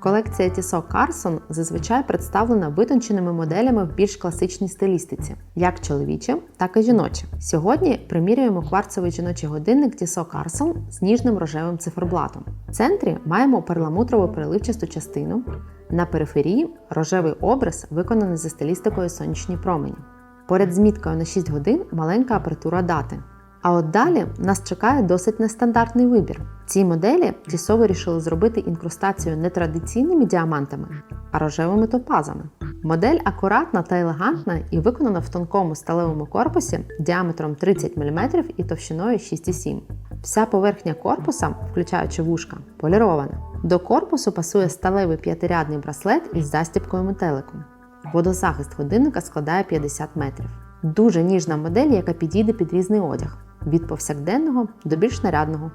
Колекція Tissot Carson зазвичай представлена витонченими моделями в більш класичній стилістиці, як чоловічі, так і жіночі. Сьогодні примірюємо кварцевий жіночий годинник Tissot Carson з ніжним рожевим циферблатом. В центрі маємо перламутрову переливчасту частину. На периферії рожевий образ, виконаний за стилістикою сонячні промені. Поряд з міткою на 6 годин маленька апертура дати. А от далі нас чекає досить нестандартний вибір. В цій моделі Tissot вирішили зробити інкрустацію не традиційними діамантами, а рожевими топазами. Модель акуратна та елегантна і виконана в тонкому сталевому корпусі діаметром 30 мм і товщиною 6,7 Вся поверхня корпуса, включаючи вушка, полірована. До корпусу пасує сталевий п'ятирядний браслет із застібкою метеликом. Водозахист годинника складає 50 метрів. Дуже ніжна модель, яка підійде під різний одяг від повсякденного до більш нарядного.